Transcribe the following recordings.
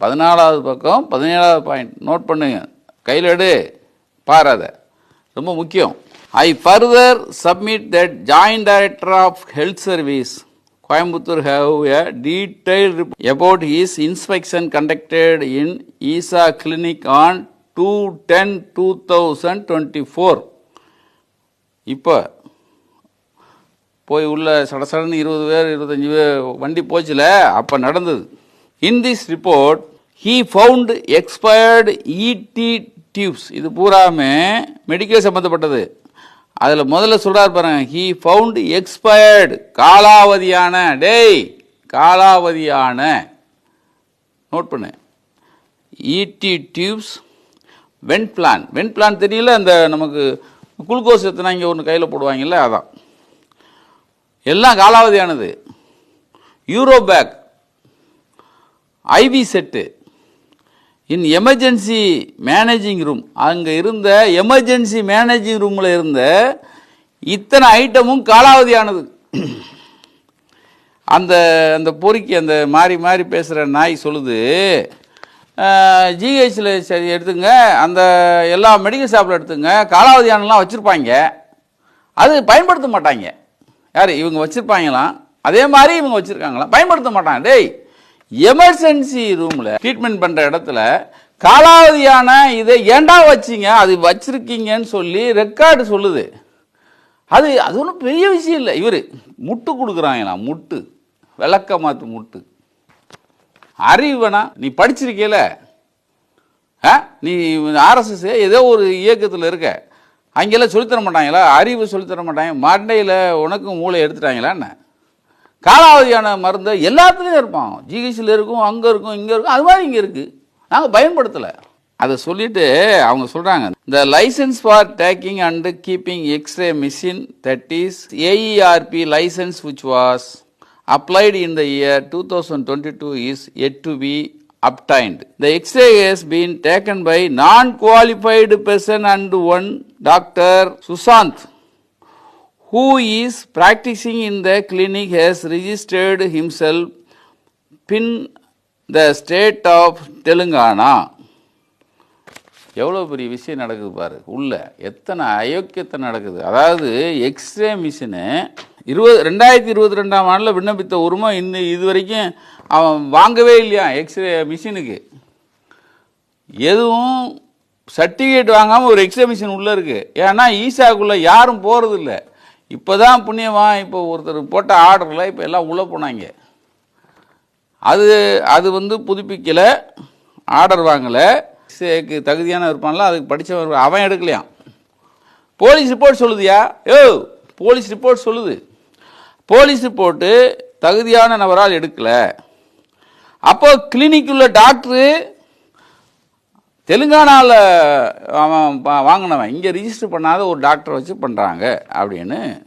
பதினாலாவது பக்கம் பதினேழாவது பாயிண்ட் நோட் பண்ணுங்க. கையில் எடு. பாராத ரொம்ப முக்கியம். I further submit that joint director of health service Coimbatore have a detail about his inspection conducted in Isha clinic on two ten two thousand twenty four இப்போ போய் உள்ள சடசடன்னு இருபது பேர் இருபத்தஞ்சி பேர் வண்டி போச்சுல அப்போ நடந்தது. In this report he found expired ET tubes இது பூராமே மெடிக்கல் சம்மந்தப்பட்டது அதில் முதல்ல சொல்கிறார் பாருங்க ஹீ ஃபவுண்ட் எக்ஸ்பயர்டு காலாவதியான டேய் காலாவதியான. நோட் பண்ணு. ET tubes Venflon Venflon தெரியல அந்த நமக்கு குளுக்கோஸ் எத்தனை இங்கே ஒன்று கையில் போடுவாங்கல்ல அதான். எல்லாம் காலாவதியானது. Uro bag IV set in emergency managing room அங்கே இருந்த எமர்ஜென்சி மேனேஜிங் ரூமில் இருந்த இத்தனை ஐட்டமும் காலாவதியானது. அந்த அந்த பொறுக்கி அந்த மாறி மாறி பேசுகிற நாய் சொல்லுது ஜிஹெச்சில் சரி எடுத்துங்க. அந்த எல்லா மெடிக்கல் ஷாப்பில் எடுத்துங்க. காலாவதியானலாம் வச்சுருப்பாங்க. அது பயன்படுத்த மாட்டாங்க. யார்? இவங்க வச்சுருப்பாங்களாம். அதே மாதிரி இவங்க வச்சுருக்காங்களாம். பயன்படுத்த மாட்டாங்க. டேய் எமர்ஜென்சி ரூமில் ட்ரீட்மெண்ட் பண்ணுற இடத்துல காலாவதியான இதை ஏண்டா வச்சீங்க? அது வச்சிருக்கீங்கன்னு சொல்லி ரெக்கார்டு சொல்லுது. அது அது ஒன்றும் பெரிய விஷயம் இல்லை. இவர் முட்டு கொடுக்குறாங்களா முட்டு. விளக்க மாற்று முட்டு. அறிவனா நீ படிச்சிருக்கல? ஆ? நீ ஆர்எஸ்எஸ் ஏதோ ஒரு இயக்கத்தில் இருக்க. அங்கெல்லாம் சொல்லித்தர மாட்டாங்களா? அறிவு சொல்லித்தர மாட்டாங்க. மண்டையில் உனக்கும் மூளை எடுத்துட்டாங்களா என்ன காலாவதியான மருந்தை எல்லாத்துலேயும் இருப்பான் ஜிஹெச்சில் இருக்கும் அங்கே இருக்கும் இங்கே இருக்கும் அது மாதிரி இங்கே இருக்குது நாங்கள் பயன்படுத்தலை அதை சொல்லிட்டு அவங்க சொல்கிறாங்க இந்த license for taking and keeping X-ray machine that is AERB license which was the year two thousand 2022 two is yet to obtained. The X-ray has been taken by non-qualified person and one Dr. Susant, who is practicing in the clinic, has registered himself in the state of Telangana. எவ்வளோ பெரிய விஷயம் நடக்குது பாரு உள்ள. எத்தனை அயோக்கியத்தை நடக்குது. அதாவது x ray machine இருபது ரெண்டாயிரத்தி இருபத்தி ரெண்டாம் ஆண்டில் விண்ணப்பித்த உரிமை இன்னும் இது வரைக்கும் அவன் வாங்கவே இல்லையா எக்ஸ்ரே மிஷினுக்கு எதுவும் சர்டிஃபிகேட் வாங்காமல் ஒரு எக்ஸ்ரே மிஷின் உள்ளே இருக்குது ஏன்னா ஈசாக்குள்ளே யாரும் போகிறதில்லை இப்போ தான் புண்ணியமாக இப்போ ஒருத்தர் போட்ட ஆர்டரில் இப்போ எல்லாம் உள்ளே போனாங்க. அது அது வந்து புதுப்பிக்கலை ஆர்டர் வாங்கலை. சேக்கு தகுதியான இருப்பான்ல அதுக்கு படித்தவன் அவன் எடுக்கலையாம். போலீஸ் ரிப்போர்ட் சொல்லுதியா? ஏ போலீஸ் ரிப்போர்ட் சொல்லுது. போலீஸ் ரிப்போர்ட்டு தகுதியான நபரால் எடுக்கலை. அப்போ கிளினிக் உள்ள டாக்டரு தெலுங்கானாவில் அவன் வாங்கினவன். இங்கே ரிஜிஸ்டர் பண்ணாத ஒரு டாக்டரை வச்சு பண்ணுறாங்க அப்படின்னு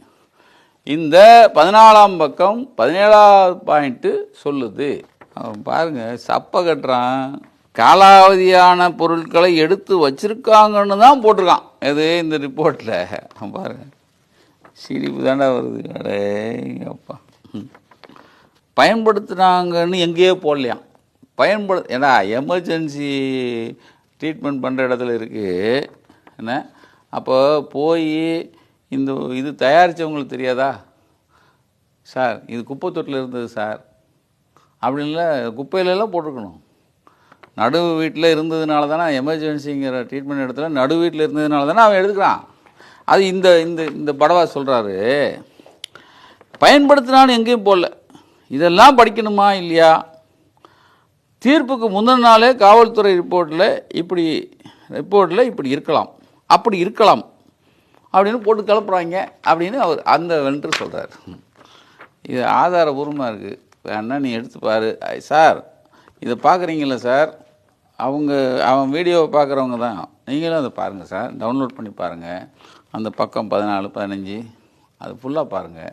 இந்த பதினாலாம் பக்கம் பதினேழாவது பாயிண்ட்டு சொல்லுது. அவன் பாருங்க சப்ப கட்டுறான். காலாவதியான பொருட்களை எடுத்து வச்சுருக்காங்கன்னு தான் போட்டிருக்கான். எது? இந்த ரிப்போர்ட்டில் பாருங்கள் சிரிப்பு தாண்டா வருது. அடே அப்பா. ம். பயன்படுத்துனாங்கன்னு எங்கேயோ போடலையாம். பயன்படு ஏன்னா எமர்ஜென்சி ட்ரீட்மெண்ட் பண்ணுற இடத்துல இருக்குது என்ன? அப்போ போய் இந்த இது தயாரித்தவங்களுக்கு தெரியாதா? சார் இது குப்பை தொட்டில் இருந்தது சார். அப்படின்ல குப்பையிலலாம் போட்டிருக்கணும். நடு வீட்டில் இருந்ததுனால தானே எமர்ஜென்சிங்கிற ட்ரீட்மெண்ட் இடத்துல நடு வீட்டில் இருந்ததுனால தானே அவன் எடுக்கிறான் அது இந்த இந்த இந்த படவா சொல்கிறாரு பயன்படுத்தினாலும் எங்கேயும் போடல இதெல்லாம் படிக்கணுமா இல்லையா? தீர்ப்புக்கு முந்தின நாளே காவல்துறை ரிப்போர்ட்டில் இப்படி ரிப்போர்ட்டில் இப்படி இருக்கலாம். அப்படி இருக்கலாம். அப்படின்னு போட்டு கிளப்புறாங்க அப்படின்னு அவர் அந்த வென்று சொல்கிறார் இது ஆதாரபூர்வமாக இருக்குது வேணா நீ எடுத்து பாரு. சார் இதை பார்க்குறீங்கள சார்? அவங்க அவன் வீடியோவை பார்க்குறவங்க தான். நீங்களும் அதை பாருங்கள் சார். டவுன்லோட் பண்ணி பாருங்கள் அந்த பக்கம் பதினாலு பதினஞ்சு அது ஃபுல்லாக பாருங்கள்